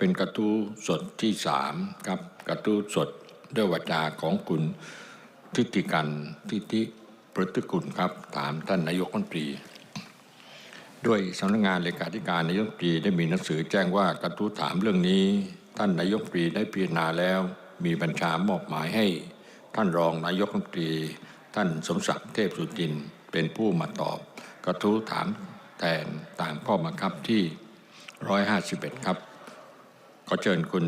เป็นกระทู้สดที่สามครับกระทู้สดด้วยวาจาของคุณทิติกันทิติพฤติกุลครับ ถามท่านนายกรัฐมนตรี ด้วยสำนักงานเลขาธิการนายกรัฐมนตรีได้มีหนังสือแจ้งว่ากระทู้ถามเรื่องนี้ ท่านนายกรัฐมนตรีได้พิจารณาแล้ว มีบัญชามอบหมายให้ ท่านรองนายกรัฐมนตรี ท่านสมศักดิ์เทพสุจินเป็นผู้มาตอบ กระทู้ถามแทนตามข้อบังคับที่ 151 ครับ ขอเชิญคุณ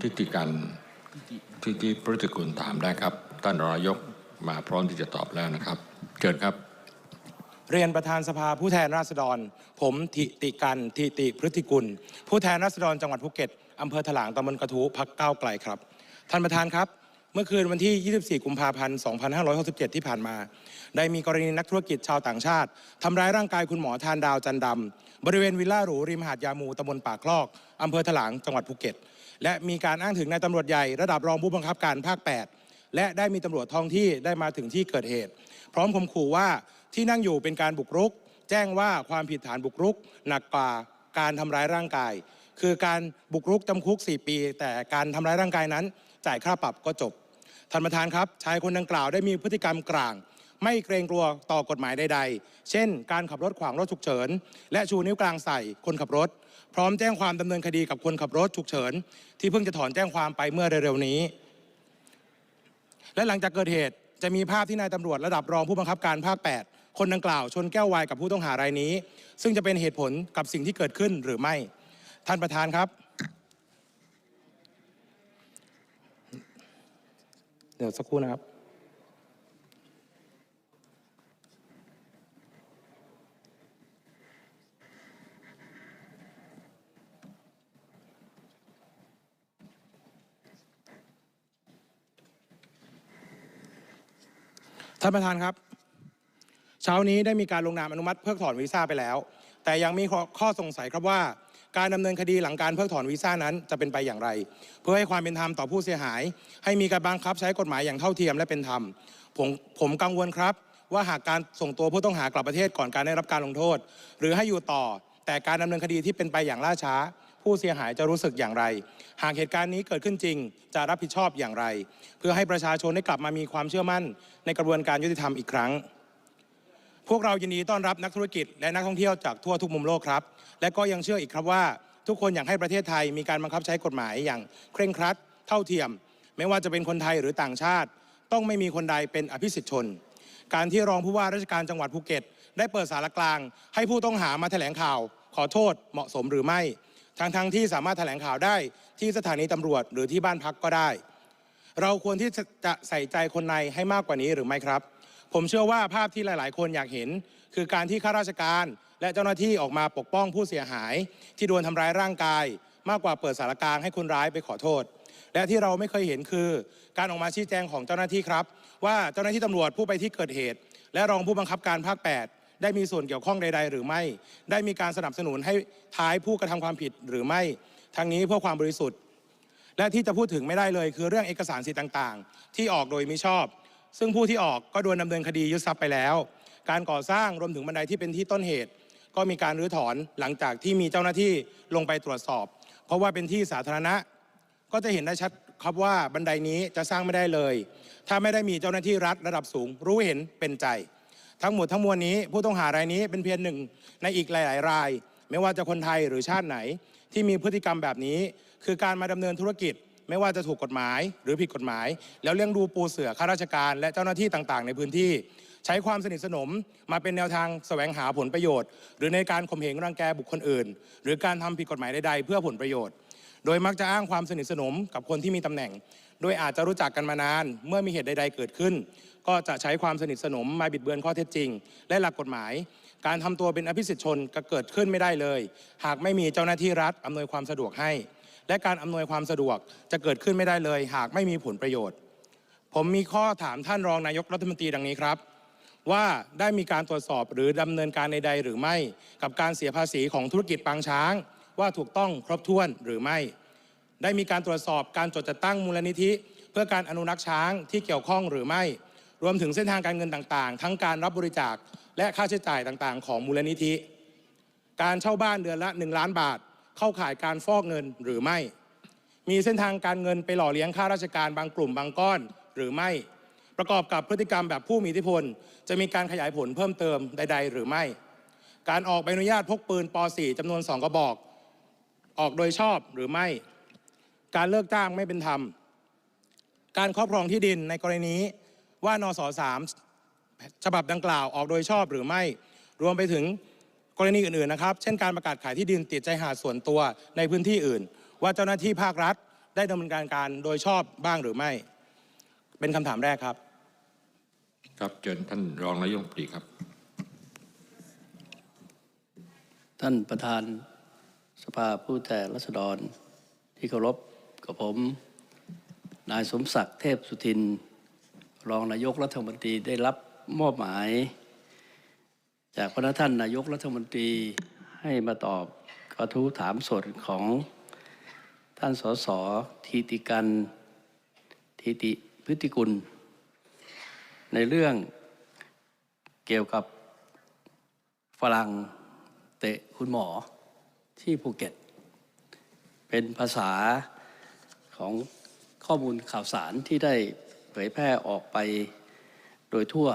ทิติกันทิติพฤติกุลถามได้ครับ ท่านรองนายกมาพร้อมที่จะตอบแล้วนะครับ เชิญครับ เรียนประธานสภาผู้แทนราษฎร ผมทิติกันทิติพฤติกุล ผู้แทนราษฎรจังหวัดภูเก็ตอำเภอถลางตำบลกระทู้พักก้าวไกลครับ ท่านประธานครับ มื่อคืนวันที่ 24 กุมภาพันธ์ 2567 ที่ผ่านมา ได้มีกรณีนักธุรกิจชาวต่างชาติทำร้ายร่างกายคุณหมอทานดาวจันดำบริเวณวิลล่าหรูริมหาดยามูตำบลปากคลอกอำเภอถลางจังหวัดภูเก็ต และมีการอ้างถึงนายตำรวจใหญ่ระดับรองผู้บังคับการภาค 8 และได้มีตำรวจท้องที่ได้มาถึงที่เกิดเหตุ พร้อมข่มขู่ว่าที่นั่งอยู่เป็นการบุกรุก แจ้งว่าความผิดฐานบุกรุก หนักกว่าการทำร้ายร่างกาย คือการบุกรุกจำคุก 4 ปี แต่การทำร้ายร่างกายนั้น จ่ายค่าปรับก็จบ ท่านประธานครับชายคนดังกล่าวได้มีพฤติกรรมกลาง ไม่เกรงกลัวต่อกฎหมายใดๆ เช่น การขับรถขวางรถฉุกเฉิน และชูนิ้วกลางใส่คนขับรถ พร้อมแจ้งความดำเนินคดีกับคนขับรถฉุกเฉิน ที่เพิ่งจะถอนแจ้งความไปเมื่อเร็วๆนี้ และหลังจากเกิดเหตุจะมีภาพที่นายตำรวจระดับรองผู้บังคับการภาค 8 คนดังกล่าว ชนแก้ววายกับผู้ต้องหารายนี้ ซึ่งจะเป็นเหตุผลกับสิ่งที่เกิดขึ้นหรือไม่ ท่านประธานครับ เดี๋ยวสักครู่นะครับ ท่านประธานครับ เช้านี้ได้มีการลงนามอนุมัติเพิกถอนวีซ่าไปแล้ว แต่ยังมีข้อขอสงสัยครับว่า การดำเนินคดีหลังการเพิกถอนวีซ่านั้นจะเป็นไปอย่างไร เพื่อให้ความเป็นธรรมต่อผู้เสียหาย ให้มีการบังคับใช้กฎหมายอย่างเท่าเทียมและเป็นธรรมผมผมกังวลครับ ว่าหากการส่งตัวผู้ต้องหากลับประเทศก่อนการได้รับการลงโทษ หรือให้อยู่ต่อ แต่การดำเนินคดีที่เป็นไปอย่างล่าช้า ผู้เสียหายจะรู้สึกอย่างไร หากเหตุการณ์นี้เกิดขึ้นจริง จะรับผิดชอบอย่างไร เพื่อให้ประชาชนได้กลับมามีความเชื่อมั่นในกระบวนการยุติธรรมอีกครั้ง พวกเรายินดีต้อนรับนักธุรกิจและนักท่องเที่ยวจากทั่วทุกมุมโลกครับ และก็ยังเชื่ออีกครับว่า ทุกคนอยากให้ประเทศไทยมีการบังคับใช้กฎหมายอย่างเคร่งครัด เท่าเทียม ไม่ว่าจะเป็นคนไทยหรือต่างชาติ ต้องไม่มีคนใดเป็นอภิสิทธิชน การที่รองผู้ว่าราชการจังหวัดภูเก็ต ได้เปิดสารกลาง ให้ผู้ต้องหามาแถลงข่าว ขอโทษเหมาะสมหรือไม่ทั้งทั้งๆที่สามารถแถลงข่าวได้ที่สถานีตำรวจหรือที่บ้านพักก็ได้ เราควรที่จะใส่ใจคนในให้มากกว่านี้หรือไม่ครับ ผมเชื่อว่าภาพที่หลาย ๆ คนอยากเห็น คือการที่ข้าราชการ และเจ้าหน้าที่ออกมาปกป้องผู้เสียหาย ที่โดนทำร้ายร่างกาย มากกว่าเปิดสารกลางให้คนร้ายไปขอโทษ และที่เราไม่เคยเห็นคือ การออกมาชี้แจงของเจ้าหน้าที่ครับ ว่าเจ้าหน้าที่ตำรวจผู้ไปที่เกิดเหตุ และรองผู้บังคับการภาค 8 ได้มีส่วนเกี่ยวข้องใด ๆ หรือไม่ ได้มีการสนับสนุนให้ท้ายผู้กระทำความผิดหรือไม่ทั้งนี้เพื่อความบริสุทธิ์และที่จะพูดถึงไม่ได้เลยคือเรื่องเอกสารสิทธิ์ต่าง ๆ ที่ออกโดยมิชอบ ซึ่งผู้ที่ออกก็โดนดำเนินคดียึดทรัพย์ไปแล้ว การก่อสร้างรวมถึงบันไดที่เป็นที่ต้นเหตุ ก็มีการรื้อถอนหลังจากที่มีเจ้าหน้าที่ลงไปตรวจสอบ เพราะว่าเป็นที่สาธารณะ ก็จะเห็นได้ชัดครับว่าบันไดนี้จะสร้างไม่ได้เลย ถ้าไม่ได้มีเจ้าหน้าที่รัฐระดับสูง รู้เห็นเป็นใจ ทั้งหมดทั้งมวลนี้ผู้ต้องหารายนี้เป็นเพียงหนึ่งในอีกหลาย ๆ ราย ไม่ว่าจะคนไทยหรือชาติไหน ที่มีพฤติกรรมแบบนี้ คือการมาดำเนินธุรกิจ ไม่ว่าจะถูกกฎหมายหรือผิดกฎหมาย แล้วเลี้ยงดูปูเสือข้าราชการ และเจ้าหน้าที่ต่างๆ ในพื้นที่ ใช้ความสนิทสนมมาเป็นแนวทางแสวงหาผลประโยชน์ หรือในการข่มเหงรังแกบุคคลอื่น หรือการทำผิดกฎหมายใดๆเพื่อผลประโยชน์ โดยมักจะอ้างความสนิทสนมกับคนที่มีตำแหน่ง โดยอาจจะรู้จักกันมานาน เมื่อมีเหตุใด ๆ เกิดขึ้น ก็จะใช้ความสนิทสนมมาบิดเบือนข้อเท็จจริง และหลักกฎหมายการทำตัวเป็นอภิสิทธิชนก็เกิดขึ้นไม่ได้เลย หากไม่มีเจ้าหน้าที่รัฐอำนวยความสะดวกให้ และการอำนวยความสะดวกจะเกิดขึ้นไม่ได้เลย หากไม่มีผลประโยชน์ ผมมีข้อถามท่านรองนายกรัฐมนตรีดังนี้ครับ ว่าได้มีการตรวจสอบหรือดำเนินการใดๆหรือไม่ กับการเสียภาษีของธุรกิจปางช้าง ว่าถูกต้องครบถ้วนหรือไม่ ได้มีการตรวจสอบการจดจัดตั้งมูลนิธิ เพื่อการอนุรักษ์ช้างที่เกี่ยวข้องหรือไม่ รวมถึงเส้นทางการเงินต่างๆ ทั้งการรับบริจาคและค่าใช้จ่ายต่างๆ ของมูลนิธิ การเช่าบ้านเดือนละ 1 ล้านบาท เข้าข่ายการฟอกเงินหรือไม่ มีเส้นทางการเงินไปหล่อเลี้ยงข้าราชการบางกลุ่มบางก้อนหรือไม่ ประกอบกับพฤติกรรมแบบผู้มีอิทธิพล จะมีการขยายผลเพิ่มเติมใด ๆ หรือไม่ การออกใบอนุญาตพกปืนป .4 จำนวน 2 กระบอก ออกโดยชอบหรือไม่ การเลิกจ้างไม่เป็นธรรม การครอบครองที่ดินในกรณีนี้ว่านสสามฉบับดังกล่าวออกโดยชอบหรือไม่ รวมไปถึง กรณีอื่นๆนะครับ เช่นการประกาศขายที่ดินติดใจหาดส่วนตัวในพื้นที่อื่น ว่าเจ้าหน้าที่ภาครัฐได้ดำเนินการการโดยชอบบ้างหรือไม่ เป็นคำถามแรกครับ ครับเชิญท่านรองนายกรัฐมนตรีครับ ท่านประธานสภาผู้แทนราษฎรที่เคารพกับผม นายสมศักดิ์เทพสุทิน รองนายกรัฐมนตรีได้รับมอบหมาย จากพระท่านนายกรัฐมนตรีให้มาตอบกระทู้ถามสดของท่านสสทีติกันทีติพฤติกุล ในเรื่องเกี่ยวกับฝรั่งเตะคุณหมอที่ภูเก็ต เป็นภาษาของข้อมูลข่าวสารที่ได้เผยแพร่ออกไปโดยทั่ว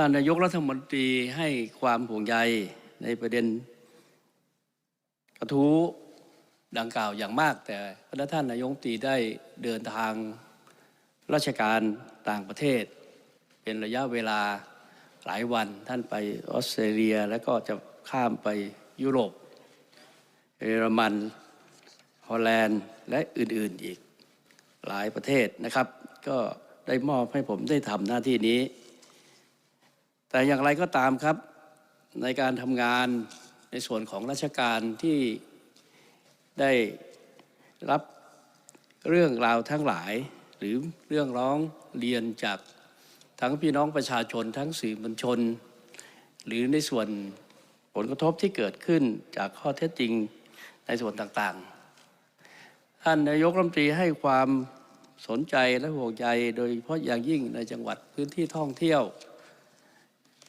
ท่านนายกรัฐมนตรีให้ความห่วงใยในประเด็นกระทู้ดังกล่าวอย่างมาก แต่พระท่านนายกตรีได้เดินทางราชการต่างประเทศ เป็นระยะเวลาหลายวันท่านไปออสเตรเลียแล้วก็จะข้ามไปยุโรปเยอรมันฮอลแลนด์และอื่นๆอีกหลายประเทศนะครับ ก็ได้มอบให้ผมได้ทำหน้าที่นี้ แต่อย่างไรก็ตามครับในการทำงานในส่วนของราชการที่ได้รับเรื่องราวทั้งหลาย หรือเรื่องร้องเรียนจากทั้งพี่น้องประชาชนทั้งสื่อมวลชน หรือในส่วนผลกระทบที่เกิดขึ้นจากข้อเท็จจริงในส่วนต่างๆ ท่านนายกรัฐมนตรีให้ความสนใจและห่วงใยโดยเฉพาะอย่างยิ่งในจังหวัดพื้นที่ท่องเที่ยว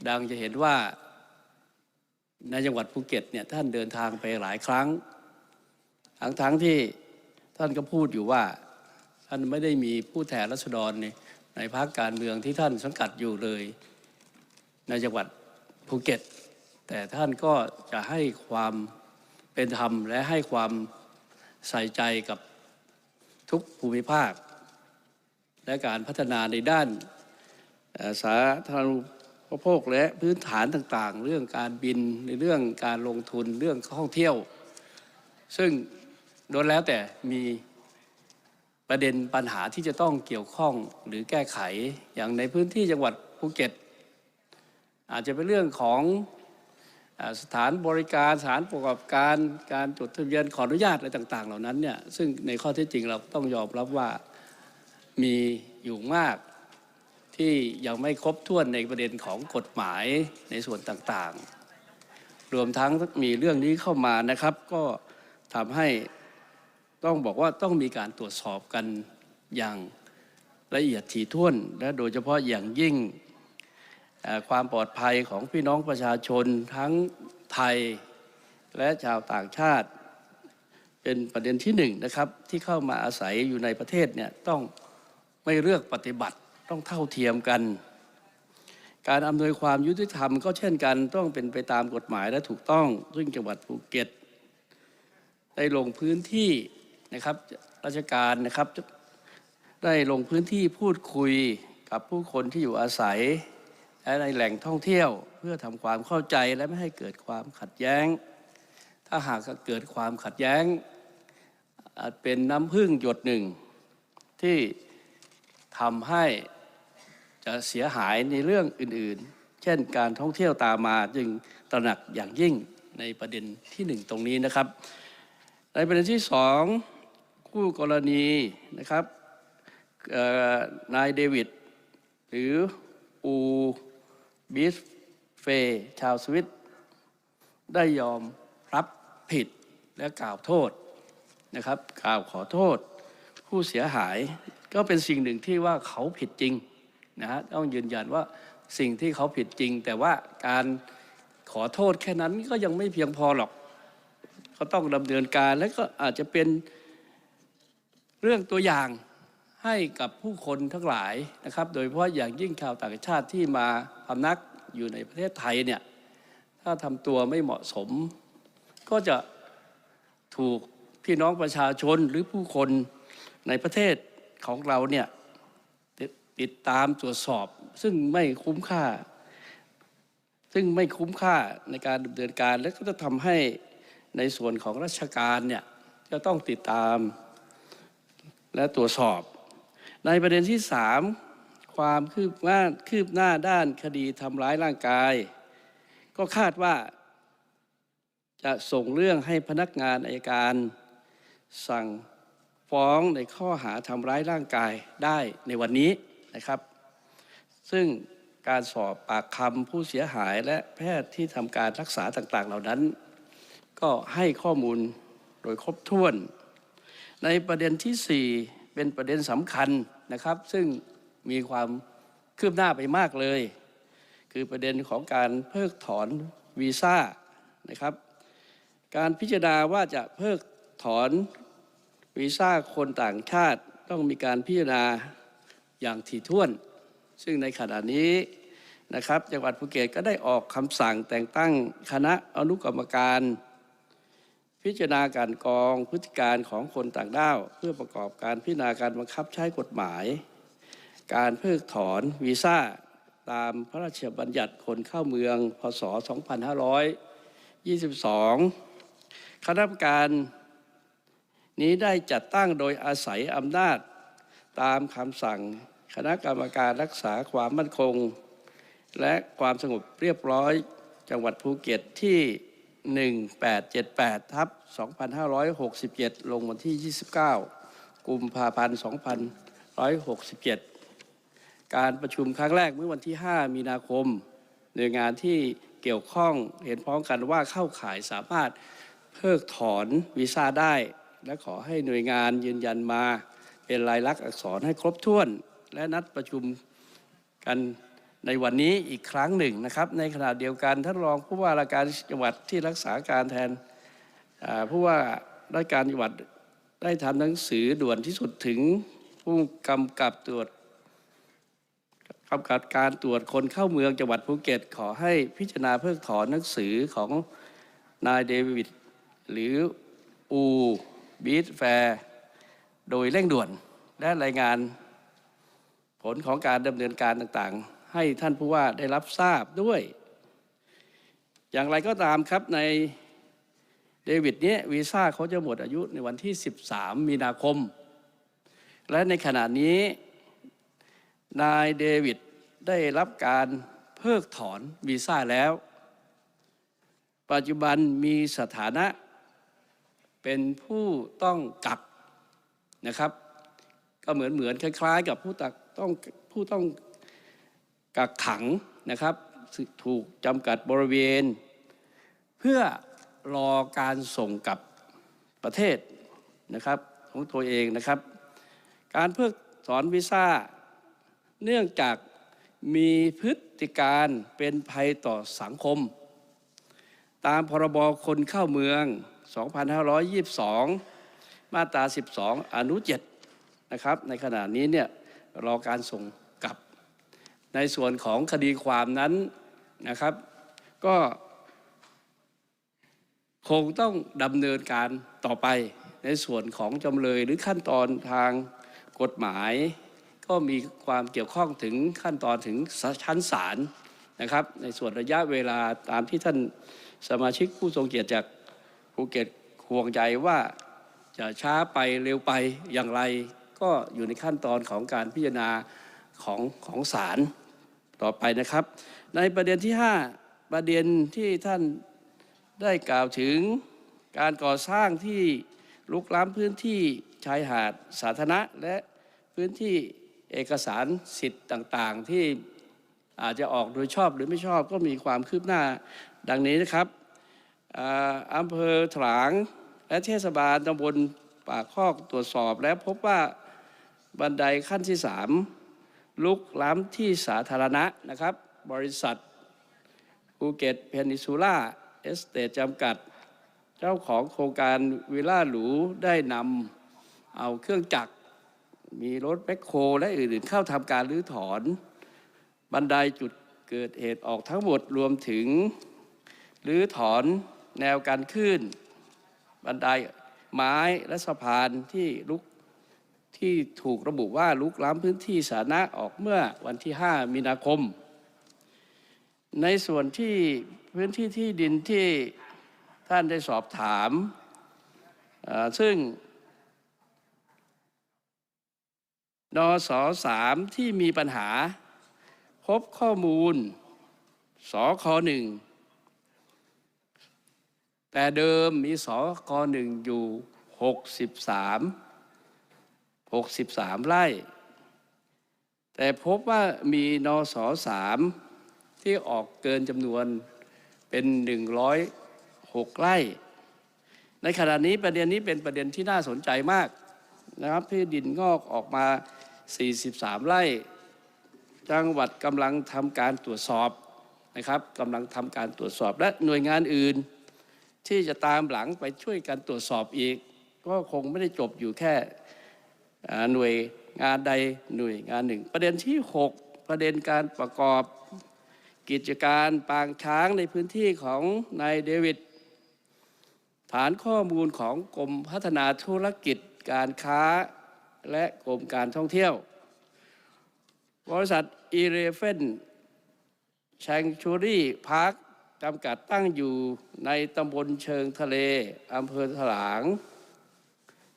ดังจะเห็นว่าในจังหวัดภูเก็ตเนี่ยท่านเดินทางไปหลายครั้ง ทั้งทั้งที่ท่านก็พูดอยู่ว่าท่านไม่ได้มีผู้แทนรัษฎรในในพรรคการเมืองที่ท่านสังกัดอยู่เลย ในจังหวัดภูเก็ต แต่ท่านก็จะให้ความเป็นธรรมและให้ความใส่ใจกับทุกภูมิภาค และการพัฒนาในด้านสาธารณูป พโภคและพื้นฐานต่างๆ เรื่องการบินในเรื่องการลงทุนเรื่องท่องเที่ยว ซึ่งโดนแล้วแต่มีประเด็นปัญหาที่จะต้องเกี่ยวข้องหรือแก้ไขอย่างในพื้นที่จังหวัดภูเก็ต อาจจะเป็นเรื่องของสถานบริการสถานประกอบการการจดทะเบียนขออนุญาตอะไรต่าง ๆ เหล่านั้นเนี่ยซึ่งในข้อเท็จจริงเราต้องยอมรับว่ามีอยู่มาก ที่ยังไม่ครบถ้วนในประเด็นของกฎหมายในส่วนต่างๆ รวมทั้งมีเรื่องนี้เข้ามานะครับ ก็ทำให้ต้องบอกว่าต้องมีการตรวจสอบกันอย่างละเอียดถี่ถ้วน และโดยเฉพาะอย่างยิ่งความปลอดภัยของพี่น้องประชาชนทั้งไทยและชาวต่างชาติ เป็นประเด็นที่หนึ่งนะครับที่เข้ามาอาศัยอยู่ในประเทศเนี่ยต้องไม่เลือกปฏิบัติ ต้องเท่าเทียมกัน การอำนวยความยุติธรรมก็เช่นกันต้องเป็นไปตามกฎหมายและถูกต้อง ซึ่งจังหวัดภูเก็ต ได้ลงพื้นที่นะครับราชการนะครับ ได้ลงพื้นที่พูดคุยกับผู้คนที่อยู่อาศัย และในแหล่งท่องเที่ยว เพื่อทำความเข้าใจและไม่ให้เกิดความขัดแย้ง ถ้าหากเกิดความขัดแย้ง อาจเป็นน้ำพึ่งหยดหนึ่งที่ทำให้ จะเสียหายในเรื่องอื่นๆ เช่นการท่องเที่ยวตามมาจึงตระหนักอย่างยิ่งในประเด็นที่หนึ่งตรงนี้นะครับ ในประเด็นที่สองคู่กรณีนะครับนายเดวิดหรืออูบิสเฟย์ชาวสวิตได้ยอมรับผิดและกล่าวโทษนะครับกล่าวขอโทษ ผู้เสียหายก็เป็นสิ่งหนึ่งที่ว่าเขาผิดจริง นะฮะต้องยืนยันว่าสิ่งที่เขาผิดจริง แต่ว่าการขอโทษแค่นั้นก็ยังไม่เพียงพอหรอกก็ต้องดำเนินการและก็อาจจะเป็นเรื่องตัวอย่างให้กับผู้คนทั้งหลายนะครับ โดยเฉพาะอย่างยิ่งชาวต่างชาติที่มาพำนักอยู่ในประเทศไทยเนี่ยถ้าทำตัวไม่เหมาะสม ก็จะถูกพี่น้องประชาชนหรือผู้คนในประเทศของเราเนี่ย ติดตามตรวจสอบ ซึ่งไม่คุ้มค่า ซึ่งไม่คุ้มค่าในการดำเนินการ และก็จะทำให้ในส่วนของราชการเนี่ยจะต้องติดตามและตรวจสอบ ในประเด็นที่สามความคืบหน้าคืบหน้าด้านคดีทำร้ายร่างกาย ก็คาดว่า จะส่งเรื่องให้พนักงานอายการ สั่งฟ้องในข้อหาทำร้ายร่างกายได้ในวันนี้ นะครับ ซึ่งการสอบปากคำผู้เสียหายและแพทย์ที่ทำการรักษาต่างๆ เหล่านั้น ก็ให้ข้อมูลโดยครบถ้วน ในประเด็นที่ 4 เป็นประเด็นสำคัญนะครับ ซึ่งมีความคืบหน้าไปมากเลย คือประเด็นของการเพิกถอนวีซ่านะครับ การพิจารณาว่าจะเพิกถอนวีซ่าคนต่างชาติต้องมีการพิจารณา อย่างถี่ถ้วน ซึ่งในขณะนี้นะครับจังหวัดภูเก็ตก็ได้ออกคำสั่งแต่งตั้งคณะอนุกรรมการ พิจารณาการกองพฤติการของคนต่างด้าว เพื่อประกอบการพิจารณาการบังคับใช้กฎหมาย การเพิกถอนวีซ่าตามพระราชบัญญัติคนเข้าเมือง พศ 2522 คณะกรรมการนี้ได้จัดตั้งโดยอาศัยอำนาจ ตามคำสั่งคณะกรรมการรักษาความมั่นคง และความสงบเรียบร้อยจังหวัดภูเก็ตที่ 1878ทับ2567 ลงวันที่ 29 กุมภาพันธ์ 2567 การประชุมครั้งแรกเมื่อวันที่ 5 มีนาคม หน่วยงานที่เกี่ยวข้องเห็นพ้องกันว่าเข้าข่ายสามารถเพิกถอนวีซ่าได้ และขอให้หน่วยงานยืนยันมา เป็นลายลักษณ์อักษรให้ครบถ้วน และนัดประชุมกันในวันนี้อีกครั้งหนึ่งนะครับ ในขณะเดียวกันท่านรองผู้ว่าราชการจังหวัดที่รักษาการแทนผู้ว่าราชการจังหวัดได้ทำหนังสือด่วนที่สุดถึงผู้กำกับตรวจกำกับการตรวจคนเข้าเมืองจังหวัดภูเก็ต ขอให้พิจารณาเพิกถอนหนังสือของนายเดวิดหรืออูบีทแฟร์ โดยเร่งด่วนและรายงานผลของการดำเนินการต่างๆ ให้ท่านผู้ว่าได้รับทราบด้วย อย่างไรก็ตามครับในเดวิดเนี้ยวีซ่าเขาจะหมดอายุในวันที่ 13 มีนาคม และในขณะนี้นายเดวิดได้รับการเพิกถอนวีซ่าแล้ว ปัจจุบันมีสถานะเป็นผู้ต้องกัก นะครับ ก็เหมือนเหมือนคล้ายๆ กับผู้ตักต้องผู้ต้องกักขังนะครับ ถูกจำกัดบริเวณ เพื่อรอการส่งกลับประเทศนะครับของตัวเองนะครับ การเพิกถอนวีซ่า เนื่องจากมีพฤติการเป็นภัยต่อสังคม ตามพรบคนเข้าเมือง 2522 มาตรา 12 อนุ 7 นะครับ ในขณะนี้เนี่ยรอการส่งกลับ ในส่วนของคดีความนั้นนะครับ ก็คงต้องดำเนินการต่อไปในส่วนของจำเลยหรือขั้นตอนทางกฎหมาย ก็มีความเกี่ยวข้องถึงขั้นตอนถึงชั้นศาลนะครับ ในส่วนระยะเวลาตามที่ท่านสมาชิกผู้ทรงเกียรติจากภูเก็ตห่วงใจว่า จะช้าไปเร็วไปอย่างไร ก็อยู่ในขั้นตอนของการพิจารณาของของศาลต่อไปนะครับ ในประเด็นที่ 5 ประเด็นที่ท่านได้กล่าวถึงการก่อสร้างที่ลุกล้ำพื้นที่ชายหาดสาธารณะ และพื้นที่เอกสารสิทธิ์ต่างๆ ที่อาจจะออกโดยชอบหรือไม่ชอบก็มีความคืบหน้าดังนี้นะครับอ่าอำเภอถลาง และเทศบาลตำบลป่าคอกตรวจสอบ และพบว่าบันไดขั้นที่สามลุกล้ำที่สาธารณะนะครับ บริษัทภูเก็ตเพนิซูล่าเอสเตทจำกัด เจ้าของโครงการวิลล่าหรูได้นำเอาเครื่องจักร มีรถแบ็คโฮและอื่นๆเข้าทำการรื้อถอน บันไดจุดเกิดเหตุออกทั้งหมดรวมถึงรื้อถอนแนวการขึ้น บันไดไม้และสะพานที่ลุกที่ถูกระบุว่าลุกล้ำพื้นที่สาธารณะออกเมื่อวันที่ 5 มีนาคม ในส่วนที่พื้นที่ที่ดินที่ท่านได้สอบถาม ซึ่งนสสามที่มีปัญหา พบข้อมูลสคหนึ่ง แต่เดิมมีสคหนึ่งอยู่หกสิบสามหกสิบสามไร่ แต่พบว่ามีนสสามที่ออกเกินจำนวนเป็นหนึ่งร้อยหกไร่ ในขณะนี้ประเด็นนี้เป็นประเด็นที่น่าสนใจมากนะครับที่ดินงอกออกมา 43 ไร่ จังหวัดกำลังทำการตรวจสอบนะครับกำลังทำการตรวจสอบและหน่วยงานอื่น ที่จะตามหลังไปช่วยกันตรวจสอบอีก ก็คงไม่ได้จบอยู่แค่หน่วยงานใดหน่วยงานหนึ่ง ประเด็นที่ 6 ประเด็นการประกอบกิจการปางช้างในพื้นที่ของนายเดวิดฐานข้อมูลของกรมพัฒนาธุรกิจการค้าและกรมการท่องเที่ยว บริษัทอีเรเฟนแชงชูรี่พาร์ค จำกัดตั้งอยู่ในตำบลเชิงทะเลอำเภอถลาง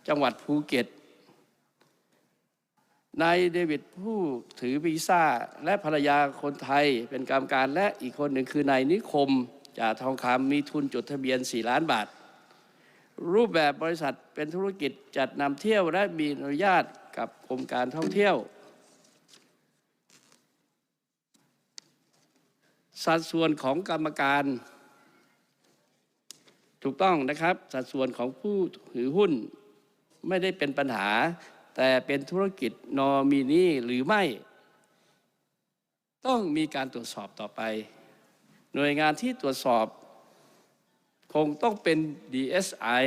จังหวัดภูเก็ตนายเดวิดผู้ถือวีซ่าและภรรยาคนไทยเป็นกรรมการและอีกคนหนึ่งคือนายนิคมจ่าทองคำมีทุนจดทะเบียน 4 ล้านบาท รูปแบบบริษัทเป็นธุรกิจจัดนำเที่ยวและมีอนุญาตกับกรมการท่องเที่ยว สัดส่วนของกรรมการ ถูกต้องนะครับ สัดส่วนของผู้ถือหุ้นไม่ได้เป็นปัญหา แต่เป็นธุรกิจนอมินีหรือไม่ ต้องมีการตรวจสอบต่อไป หน่วยงานที่ตรวจสอบ คงต้องเป็น DSI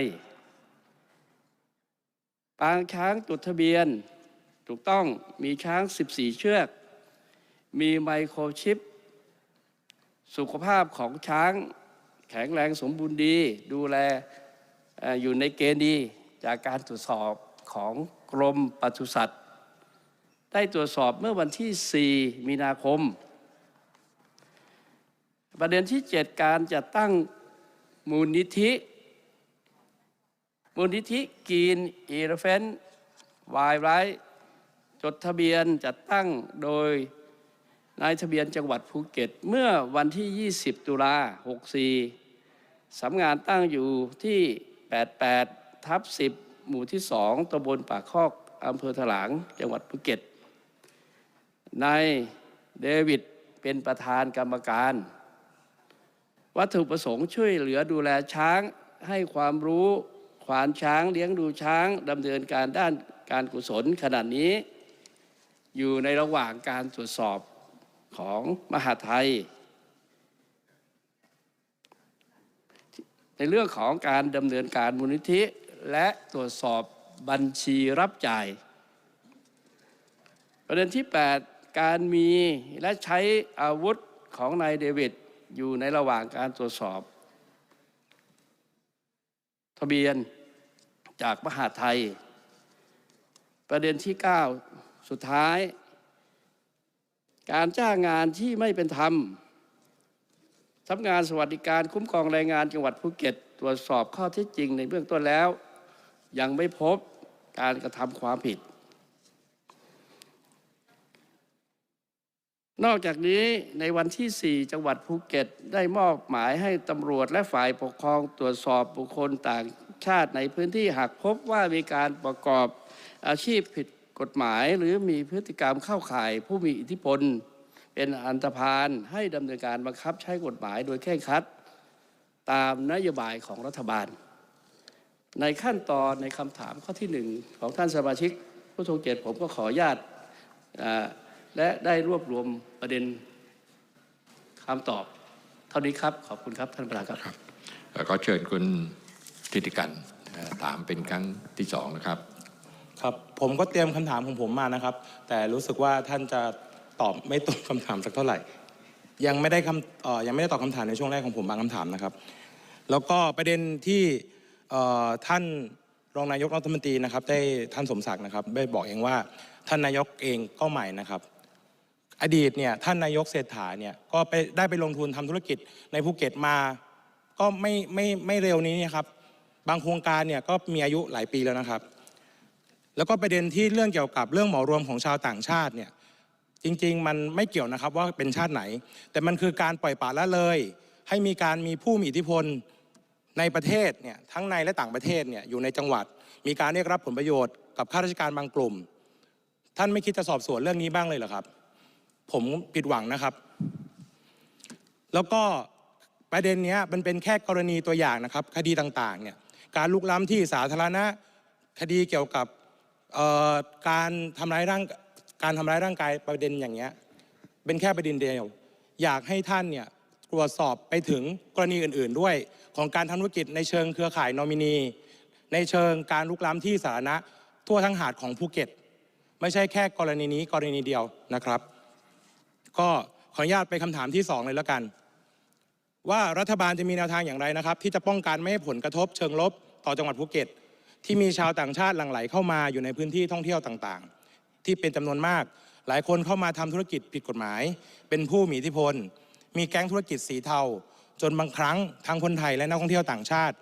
ปางช้างจดทะเบียน ถูกต้องมีช้าง 14 เชือก มีไมโครชิป สุขภาพของช้างแข็งแรงสมบูรณ์ดี ดูแลออยู่ในเกณฑ์ดีจากการตรวจสอบของกรมปศุสัตว์ ได้ตรวจสอบเมื่อวันที่ 4 มีนาคม ประเด็นที่ 7 การจัดตั้งมูลนิธิ มูลนิธิกีนอีเลฟนวายไรจดทะเบียนจัดตั้งโดย นายทะเบียนจังหวัดภูเก็ต เมื่อวันที่ 20 ตุลา64สำงานตั้งอยู่ที่ 88 ทับ 10 หมู่ที่ 2ตำบลป่าคอกอำเภอถลาง จังหวัดภูเก็ต นายเดวิดเป็นประธานกรรมการ วัตถุประสงค์ช่วยเหลือดูแลช้างให้ความรู้ขวานช้างเลี้ยงดูช้างดำเนินการด้านการกุศลขณะนี้ อยู่ในระหว่างการตรวจสอบ ของมหาไทย ในเรื่องของการดำเนินการมูลนิธิ และตรวจสอบบัญชีรับจ่าย ประเด็นที่ 8 การมีและใช้อาวุธของนายเดวิดอยู่ในระหว่างการตรวจสอบ ทะเบียนจากมหาไทย ประเด็นที่ 9 สุดท้าย การจ้างงานที่ไม่เป็นธรรมสำนักงานสวัสดิการคุ้มครองแรงงานจังหวัดภูเก็ต ตรวจสอบข้อเท็จจริงในเบื้องต้นแล้ว ยังไม่พบการกระทำความผิด นอกจากนี้ในวันที่ 4 จังหวัดภูเก็ต ได้มอบหมายให้ตำรวจและฝ่ายปกครองตรวจสอบบุคคลต่างชาติในพื้นที่หากพบว่ามีการประกอบอาชีพผิด กฎหมายหรือมีพฤติกรรมเข้าข่าย ผู้มีอิทธิพล เป็นอันธพาลให้ดำเนินการบังคับใช้กฎหมายโดยเคร่งคัด ตามนโยบายของรัฐบาล ในขั้นตอนในคำถามข้อที่หนึ่งของท่านสมาชิก ผู้ทรงเกียรติผมก็ขออนุญาตและได้รวบรวมประเด็นคำตอบ เท่านี้ครับขอบคุณครับท่านประธานครับก็เชิญคุณทิติกันถามเป็นครั้งที่สองนะครับ ครับผมก็เตรียมคำถามของผมมานะครับ แต่รู้สึกว่าท่านจะตอบไม่ตรงคำถามสักเท่าไหร่ ยังไม่ได้คำเอ่อยังไม่ได้ตอบคำถามในช่วงแรกของผมบางคำถามนะครับ แล้วก็ประเด็นที่เอ่อท่านรองนายกรัฐมนตรีนะครับ ได้ท่านสมศักดิ์นะครับได้บอกเองว่าท่านนายกเองก็ใหม่นะครับ อดีตเนี่ยท่านนายกเศรษฐาเนี่ยก็ไปได้ไปลงทุนทำธุรกิจในภูเก็ตมา ก็ไม่ไม่ไม่เร็วนี้นะครับ บางโครงการเนี่ยก็มีอายุหลายปีแล้วนะครับ แล้วก็ประเด็นที่เรื่องเกี่ยวกับเรื่องเหมารวมของชาวต่างชาติเนี่ยจริง ๆ มันไม่เกี่ยวนะครับว่าเป็นชาติไหน แต่มันคือการปล่อยปละละเลย ให้มีการมีผู้มีอิทธิพลในประเทศเนี่ยทั้งในและต่างประเทศเนี่ยอยู่ในจังหวัด มีการเรียกรับผลประโยชน์กับข้าราชการบางกลุ่ม ท่านไม่คิดจะสอบสวนเรื่องนี้บ้างเลยเหรอครับ ผมผิดหวังนะครับ แล้วก็ประเด็นเนี้ยมันเป็นแค่กรณีตัวอย่างนะครับ คดีต่างๆเนี่ยการลุกล้ำที่สาธารณะคดีเกี่ยวกับ การทำร้ายร่างการทำร้ายร่างกายประเด็นอย่างเงี้ยเป็นแค่ประเด็นเดียว อยากให้ท่านเนี่ยตรวจสอบไปถึงกรณีอื่น ๆ ด้วย ของการทำธุรกิจในเชิงเครือข่ายนอมินี ในเชิงการลุกล้ำที่สาธารณะทั่วทั้งหาดของภูเก็ต ไม่ใช่แค่กรณีนี้กรณีเดียวนะครับ ก็ขออนุญาตไปคำถามที่สองเลยแล้วกัน ว่ารัฐบาลจะมีแนวทางอย่างไรนะครับ ที่จะป้องกันไม่ให้ผลกระทบเชิงลบต่อจังหวัดภูเก็ต ที่มีชาวต่างชาติหลั่งไหลเข้ามาอยู่ในพื้นที่ท่องเที่ยวต่างๆ ที่เป็นจำนวนมาก หลายคนเข้ามาทำธุรกิจผิดกฎหมาย เป็นผู้มีอิทธิพล มีแก๊งธุรกิจสีเทา จนบางครั้งทั้งคนไทยและนักท่องเที่ยวต่างชาติ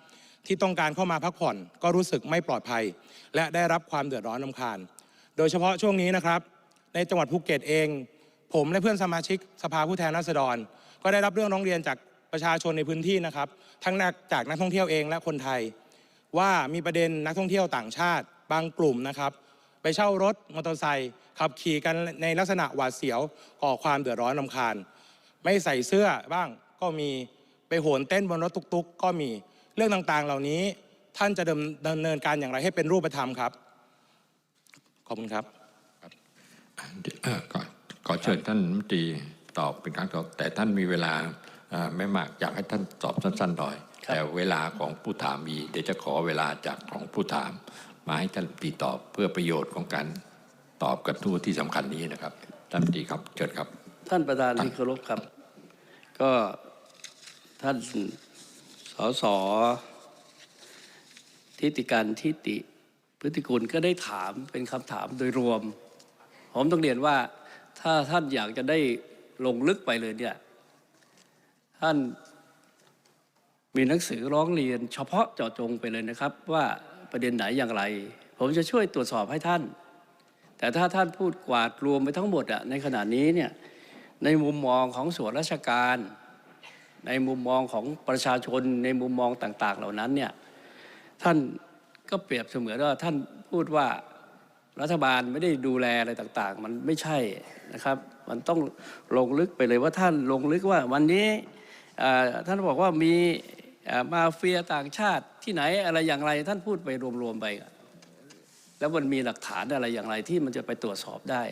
ที่ต้องการเข้ามาพักผ่อนก็รู้สึกไม่ปลอดภัย และได้รับความเดือดร้อนรำคาญ โดยเฉพาะช่วงนี้นะครับ ในจังหวัดภูเก็ตเอง ผมและเพื่อนสมาชิกสภาผู้แทนราษฎร ก็ได้รับเรื่องร้องเรียนจากประชาชนในพื้นที่นะครับ ทั้งจากนักท่องเที่ยวเองและคนไทย ว่ามีประเด็นนักท่องเที่ยวต่างชาติบางกลุ่มนะครับ ไปเช่ารถมอเตอร์ไซค์ขับขี่กันในลักษณะหวาดเสียวก่อความเดือดร้อนรำคาญ ไม่ใส่เสื้อบ้างก็มีไปโหนเต้นบนรถตุกๆ ก็มีเรื่องต่างๆ เหล่านี้ท่านจะดำเนินการอย่างไรให้เป็นรูปธรรมครับ ขอบคุณครับเอ่อขอขอเชิญท่านมตรีตอบเป็นครั้งต่อแต่ท่านมีเวลาไม่มากอยากให้ท่านตอบสั้นๆหน่อย แต่เวลาของผู้ถามมีเดี๋ยวจะขอเวลาจากของผู้ถาม มาให้ท่านรัฐมนตรีตอบเพื่อประโยชน์ของการตอบกระทู้ที่สำคัญนี้นะครับท่านรัฐมนตรีครับเชิญครับ ท่านประธานที่เคารพครับ ก็ท่านสสทิติการทิติพฤติกุลก็ได้ถามเป็นคำถามโดยรวม ผมต้องเรียนว่าถ้าท่านอยากจะได้ลงลึกไปเลยเนี่ยท่าน มีหนังสือร้องเรียนเฉพาะเจาะจงไปเลยนะครับ ว่าประเด็นไหนอย่างไร ผมจะช่วยตรวจสอบให้ท่าน แต่ถ้าท่านพูดกวาดรวมไปทั้งหมดอะในขณะนี้เนี่ยในมุมมองของส่วนราชการ ในมุมมองของประชาชนในมุมมองต่าง ๆ เหล่านั้นเนี่ยท่านก็เปรียบเสมือนว่าท่านพูดว่ารัฐบาลไม่ได้ดูแลอะไรต่างๆ มันไม่ใช่นะครับ มันต้องลงลึกไปเลยว่าท่านลงลึกว่าวันนี้ท่านบอกว่ามี มาเฟียต่างชาติที่ไหนอะไรอย่างไรท่านพูดไปรวมๆไป แล้วมันมีหลักฐานอะไรอย่างไรที่มันจะไปตรวจสอบได้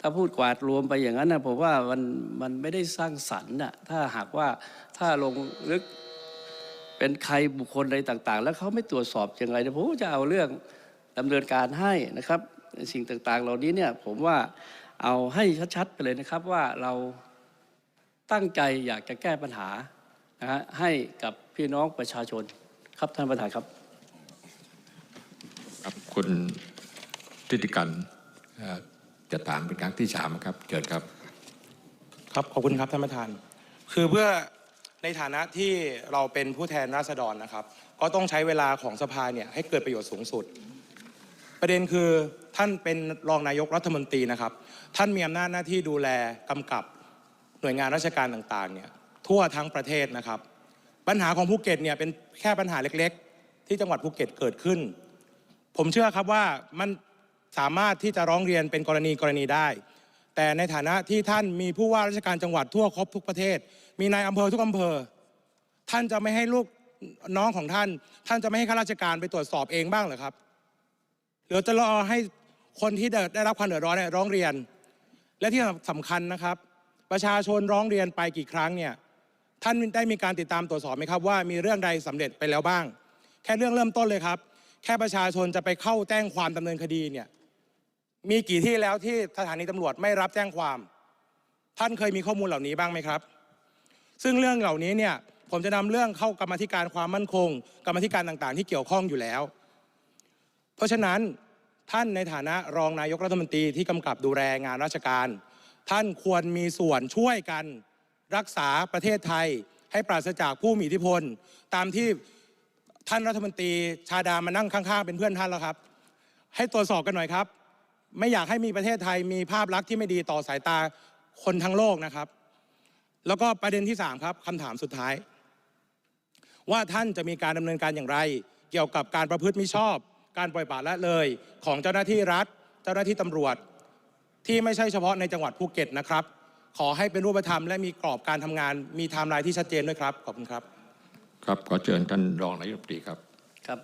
ถ้าพูดกวาดรวมไปอย่างนั้นนะผมว่ามันมันไม่ได้สร้างสรรค์นะถ้าหากว่าถ้าลงลึกเป็นใครบุคคลใดต่าง ๆ แล้วเขาไม่ตรวจสอบอย่างไรนะผมจะเอาเรื่องดำเนินการให้นะครับ สิ่งต่างๆ เหล่านี้เนี่ยผมว่าเอาให้ชัดๆไปเลยนะครับว่าเราตั้งใจอยากจะแก้ปัญหา นะฮะให้กับพี่น้องประชาชนครับท่านประธานครับครับคุณทิติกันเอ่อจะถามเป็นครั้งที่สามครับเชิญครับ ครับขอบคุณครับท่านประธาน คือเพื่อในฐานะที่เราเป็นผู้แทนราษฎรนะครับ ก็ต้องใช้เวลาของสภาเนี่ยให้เกิดประโยชน์สูงสุด ประเด็นคือท่านเป็นรองนายกรัฐมนตรีนะครับ ท่านมีอำนาจหน้าที่ดูแลกำกับหน่วยงานราชการต่างๆเนี่ย ทั่วทั้งประเทศนะครับ ปัญหาของภูเก็ตเนี่ยเป็นแค่ปัญหาเล็กๆ ที่จังหวัดภูเก็ตเกิดขึ้น ผมเชื่อครับว่ามันสามารถที่จะร้องเรียนเป็นกรณีกรณีได้ แต่ในฐานะที่ท่านมีผู้ว่าราชการจังหวัดทั่วครบทุกประเทศ มีนายอำเภอทุกอำเภอ ท่านจะไม่ให้ลูกน้องของท่าน ท่านจะไม่ให้ข้าราชการไปตรวจสอบเองบ้างเหรอครับหรือจะรอให้คนที่ได้ได้รับความเดือดร้อนร้องเรียน และที่สำคัญนะครับ ประชาชนร้องเรียนไปกี่ครั้งเนี่ย ท่านได้มีการติดตามตรวจสอบไหมครับว่ามีเรื่องใดสำเร็จไปแล้วบ้าง แค่เรื่องเริ่มต้นเลยครับ แค่ประชาชนจะไปเข้าแจ้งความดำเนินคดีเนี่ยมีกี่ที่แล้วที่สถานีตำรวจไม่รับแจ้งความ ท่านเคยมีข้อมูลเหล่านี้บ้างไหมครับ ซึ่งเรื่องเหล่านี้เนี่ยผมจะนำเรื่องเข้ากรรมธิการความมั่นคง กรรมธิการต่างๆ ที่เกี่ยวข้องอยู่แล้ว เพราะฉะนั้นท่านในฐานะรองนายกรัฐมนตรีที่กำกับดูแลงานราชการ ท่านควรมีส่วนช่วยกัน รักษาประเทศไทยให้ปราศจากผู้มีอิทธิพล ตามที่ท่านรัฐมนตรีชาดามานั่งข้างๆ เป็นเพื่อนท่านแล้วครับ ให้ตรวจสอบกันหน่อยครับ ไม่อยากให้มีประเทศไทยมีภาพลักษณ์ที่ไม่ดีต่อสายตาคนทั้งโลกนะครับ แล้วก็ประเด็นที่ 3 ครับคำถามสุดท้าย ว่าท่านจะมีการดำเนินการอย่างไร เกี่ยวกับการประพฤติมิชอบ การปล่อยปละละเลย ของเจ้าหน้าที่รัฐ เจ้าหน้าที่ตำรวจ ที่ไม่ใช่เฉพาะในจังหวัดภูเก็ตนะครับ ขอให้เป็นรูปธรรมและมีกรอบการทำงาน มีไทม์ไลน์ที่ชัดเจนด้วยครับ ขอบคุณครับ ครับขอเชิญท่านรองนายกรัฐมนตรีครับครับ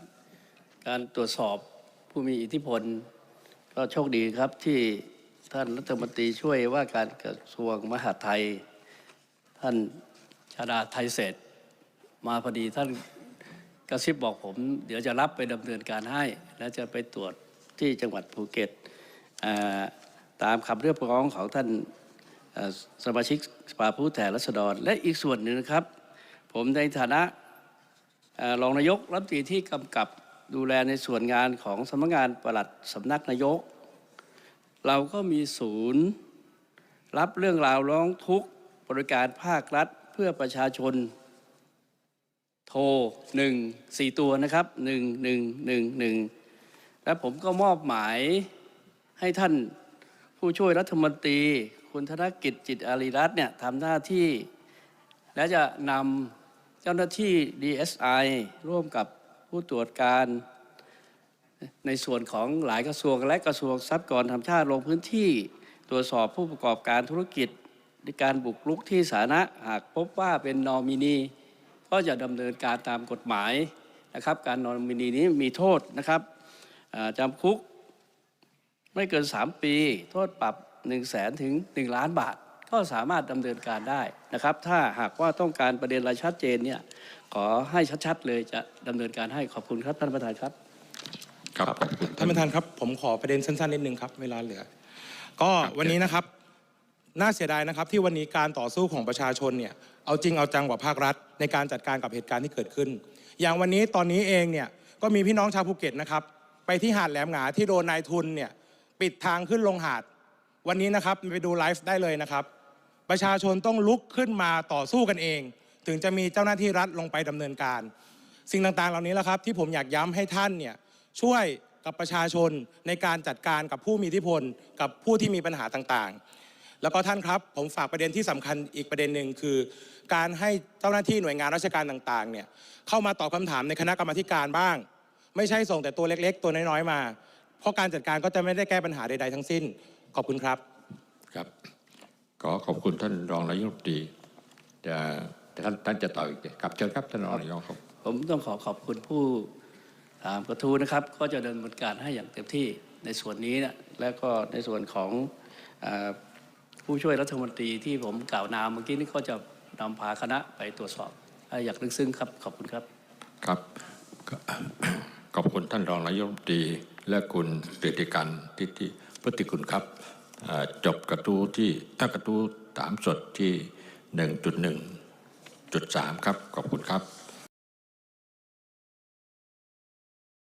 การตรวจสอบผู้มีอิทธิพล ก็โชคดีครับที่ท่านรัฐมนตรีช่วยว่าการกระทรวงมหาดไทย ท่านชาดาไทยเศรษฐ์มาพอดีท่านกระซิบบอกผม เดี๋ยวจะรับไปดำเนินการให้ และจะไปตรวจที่จังหวัดภูเก็ตอ่าตามคำเรียกร้องของท่านเอ่อ สมาชิกสภาผู้แทนราษฎร และอีกส่วนหนึ่งนะครับ ผมในฐานะเอ่อรองนายกรัฐมนตรีที่กำกับดูแลในส่วนงานของสำนักงานปลัดสำนักนายก เราก็มีศูนย์ รับเรื่องราวร้องทุกข์บริการภาครัฐเพื่อประชาชน โทรหนึ่งสี่ตัวนะครับหนึ่งหนึ่งหนึ่งหนึ่งและผมก็มอบหมายให้ท่านผู้ช่วยรัฐมนตรี คุณธนกิจจิตอารีรัตน์เนี่ยทำหน้าที่ และจะนำเจ้าหน้าที่ DSI ร่วมกับผู้ตรวจการในส่วนของหลายกระทรวงและกระทรวงทรัพยากรธรรมชาติลงพื้นที่ ตรวจสอบผู้ประกอบการธุรกิจในการบุกรุกที่สาธารณะหากพบว่าเป็นนอมินี ก็จะดำเนินการตามกฎหมายนะครับ การนอมินีนี้มีโทษนะครับอ่าจำคุกไม่เกิน 3 ปี โทษปรับ 1 0 0 0 0แสนถึง 1 ล้านบาท ก็สามารถดำเนินการได้นะครับ ถ้าหากว่าต้องการประเด็นอะไรชัดเจนเนี่ยขอให้ชัดๆเลยจะดำเนินการให้ขอบคุณครับท่านประธานครับครับขอบคุณท่านประธานครับ ผมขอประเด็นสั้นๆนิดนึงครับเวลาเหลือ ก็วันนี้นะครับน่าเสียดายนะครับที่วันนี้การต่อสู้ของประชาชนเนี่ยเอาจริงเอาจังกว่าภาครัฐ ในการจัดการกับเหตุการณ์ที่เกิดขึ้น อย่างวันนี้ตอนนี้เองเนี่ยก็มีพี่น้องชาวภูเก็ตนะครับไปที่หาดแหลมหงาที่โดนนายทุนเนี่ยปิดทางขึ้นลงหาด วันนี้นะครับไปดูไลฟ์ได้เลยนะครับ ประชาชนต้องลุกขึ้นมาต่อสู้กันเอง ถึงจะมีเจ้าหน้าที่รัฐลงไปดำเนินการ สิ่งต่างๆ เหล่านี้แหละครับ ที่ผมอยากย้ำให้ท่านเนี่ยช่วยกับประชาชนในการจัดการกับผู้มีอิทธิพล กับผู้ที่มีปัญหาต่างๆ แล้วก็ท่านครับผมฝากประเด็นที่สำคัญอีกประเด็นหนึ่งคือ การให้เจ้าหน้าที่หน่วยงานราชการต่างๆเนี่ยเข้ามาตอบคำถามในคณะกรรมการบ้าง ไม่ใช่ส่งแต่ตัวเล็ก ๆ ตัวน้อยๆมา เพราะการจัดการก็จะไม่ได้แก้ปัญหาใดๆทั้งสิ้น ขอบคุณครับครับ ขอขอบคุณท่านรองนายกรัฐมนตรีจะท่านท่านจะต่ออีกครับเชิญครับท่านรองนายกครับ ผมต้องขอขอบคุณผู้ถามกระทู้นะครับ ก็จะดำเนินการให้อย่างเต็มที่ในส่วนนี้นะและก็ในส่วนของเออผู้ช่วยรัฐมนตรีที่ผมกล่าวนามเมื่อกี้นี้ก็จะนำพาคณะไปตรวจสอบให้อย่างลึกซึ้งครับ ขอบคุณครับครับก็ขอบคุณท่านรองนายกรัฐมนตรีและคุณเดติกันทิติ พฤติคุณครับจบกระทู้ที่ถ้ากระทู้ถามสดที่ 1.1.3 ครับ ขอบคุณครับ